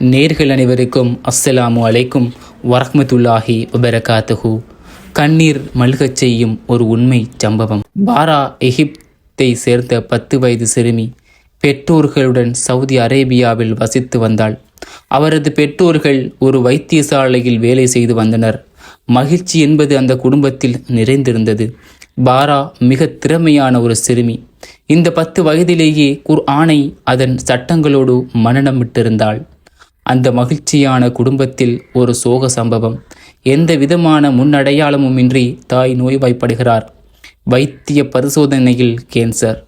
நேர்கள் அனைவருக்கும் அஸ்ஸலாமு அலைக்கும் வரஹமத்துல்லாஹி வபரகாத்துஹு. கண்ணீர் மல்கச் செய்யும் ஒரு உண்மை சம்பவம். பாரா எகிப்தை சேர்ந்த பத்து வயது சிறுமி பெற்றோர்களுடன் சவுதி அரேபியாவில் வசித்து வந்தாள். அவரது பெற்றோர்கள் ஒரு வைத்தியசாலையில் வேலை செய்து வந்தனர். மகிழ்ச்சி என்பது அந்த குடும்பத்தில் நிறைந்திருந்தது. பாரா மிக திறமையான ஒரு சிறுமி. இந்த பத்து வயதிலேயே குர் ஆணை அதன் சட்டங்களோடு மனநம் விட்டிருந்தாள். அந்த மகிழ்ச்சியான குடும்பத்தில் ஒரு சோக சம்பவம். எந்த விதமான முன்னடையாளமுமின்றி தாய் நோய்வாய்ப்படுகிறார். வைத்திய பரிசோதனையில் கேன்சர்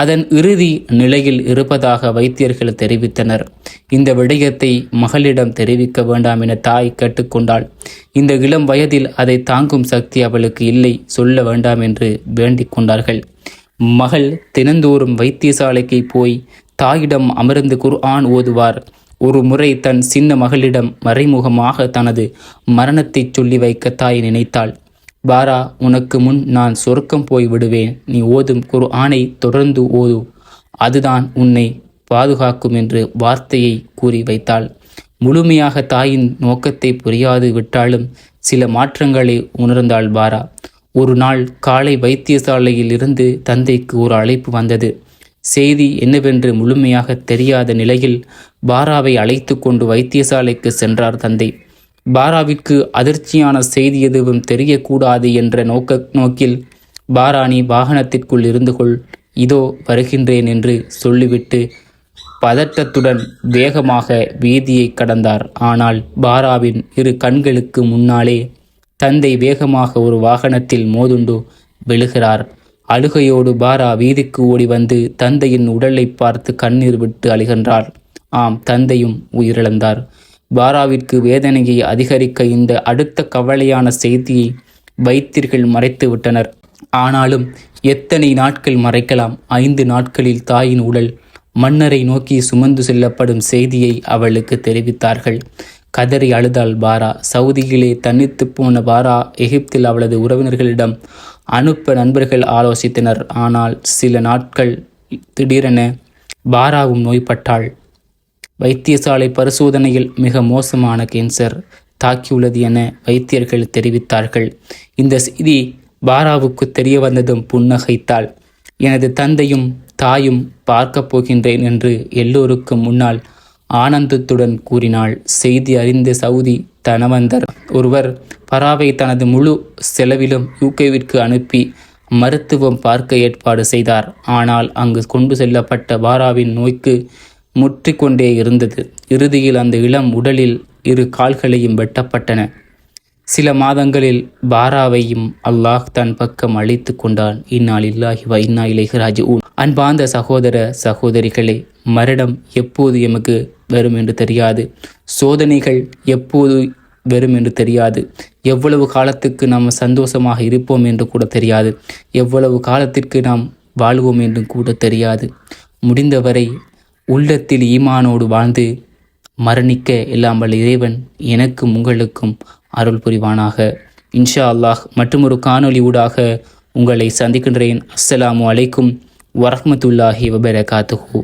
அதன் இறுதி நிலையில் இருப்பதாக வைத்தியர்கள் தெரிவித்தனர். இந்த விடயத்தை மகளிடம் தெரிவிக்க வேண்டாம் என தாய் கேட்டுக்கொண்டாள். இந்த இளம் வயதில் அதை தாங்கும் சக்தி அவளுக்கு இல்லை சொல்ல வேண்டாம் என்று வேண்டிக் கொண்டார்கள். மகள் தினந்தோறும் வைத்தியசாலைக்கு போய் தாயிடம் அமர்ந்து குர்ஆன் ஓதுவார். ஒரு முறை தன் சின்ன மகளிடம் மறைமுகமாக தனது மரணத்தை சொல்லி வைக்க தாய் நினைத்தாள். பாரா உனக்கு முன் நான் சொர்க்கம் போய் விடுவேன். நீ ஓதும் குரு ஆணை தொடர்ந்து ஓது. அதுதான் உன்னை பாதுகாக்கும் என்று வார்த்தையை கூறி வைத்தாள். முழுமையாக தாயின் நோக்கத்தை புரியாது விட்டாலும் சில மாற்றங்களை உணர்ந்தாள் பாரா. ஒரு நாள் காலை வைத்தியசாலையில் இருந்து தந்தைக்கு ஒரு அழைப்பு வந்தது. செய்தி என்னவென்று முழுமையாக தெரியாத நிலையில் பாராவை அழைத்து கொண்டு வைத்தியசாலைக்கு சென்றார் தந்தை. பாராவிற்கு அதிர்ச்சியான செய்தி எதுவும் தெரியக்கூடாது என்ற நோக்க நோக்கில் பாராணி வாகனத்திற்குள் இருந்து கொள் இதோ வருகின்றேன் என்று சொல்லிவிட்டு பதட்டத்துடன் வேகமாக வீதியை கடந்தார். ஆனால் பாராவின் இரு கண்களுக்கு முன்னாலே தந்தை வேகமாக ஒரு வாகனத்தில் மோதுண்டு விழுகிறார். அழுகையோடு பாரா வீதிக்கு ஓடி வந்து தந்தையின் உடலை பார்த்து கண்ணீர் விட்டு அழுகின்றார் ஆம் தந்தையும் உயிரிழந்தார். பாராவிற்கு வேதனையை அதிகரிக்க இந்த அடுத்த கவலையான செய்தியை வைத்தியர்கள் மறைத்து விட்டனர். ஆனாலும் எத்தனை நாட்கள் மறைக்கலாம்? ஐந்து நாட்களில் தாயின் உடல் மன்னரை நோக்கி சுமந்து செல்லப்படும் செய்தியை அவளுக்கு தெரிவித்தார்கள். கதறி அழுதாள் பாரா. சவுதியிலே தனித்து போன பாரா எகிப்தில் அவளது உறவினர்களிடம் அனுப்ப நண்பர்கள் ஆலோசித்தனர். ஆனால் சில நாட்கள் திடீரென பாராவும் நோய்பட்டாள். வைத்தியசாலை பரிசோதனையில் மிக மோசமான கேன்சர் தாக்கியுள்ளது என வைத்தியர்கள் தெரிவித்தார்கள். இந்த செய்தி பாராவுக்கு தெரிய வந்ததும் புன்னகைத்தாள். எனது தந்தையும் தாயும் பார்க்கப் போகின்றேன் என்று எல்லோருக்கும் முன்னால் ஆனந்தத்துடன் கூறினாள். செய்தி அறிந்த சவுதி தனவந்தர். ஒருவர் பராவை தனது முழு செலவிலும் யூகேவிற்கு அனுப்பி மருத்துவம் பார்க்க ஏற்பாடு செய்தார். ஆனால் அங்கு கொண்டு செல்லப்பட்ட பாராவின் நோய்க்கு முற்றிக்கொண்டே இருந்தது. இறுதியில் அந்த இளம் உடலில் இரு கால்களையும் வெட்டப்பட்டன. சில மாதங்களில் பாராவையும் அல்லாஹ் தன் பக்கம் அழைத்து கொண்டான். இந்நாள் இல்லாஹி வ இன்னா இலைஹராஜ் அன்பாந்த சகோதர சகோதரிகளே மரணம் எப்போது எமக்கு வரும் என்று தெரியாது. சோதனைகள் எப்போது வரும் என்று தெரியாது. எவ்வளவு காலத்துக்கு நாம் சந்தோஷமாக இருப்போம் என்று கூட தெரியாது. எவ்வளவு காலத்திற்கு நாம் வாழ்வோம் என்றும் கூட தெரியாது. முடிந்தவரை உள்ளத்தில் ஈமானோடு வாழ்ந்து மரணிக்க இல்லாமல் இறைவன் எனக்கும் உங்களுக்கும் அருள் புரிவானாக. இன்ஷா அல்லாஹ் மற்றொரு காணொளி ஊடாக உங்களை சந்திக்கின்றேன். அஸ்ஸலாமு அலைக்கும் வரஹ்மத்துல்லாஹி வபரகாத்துஹூ.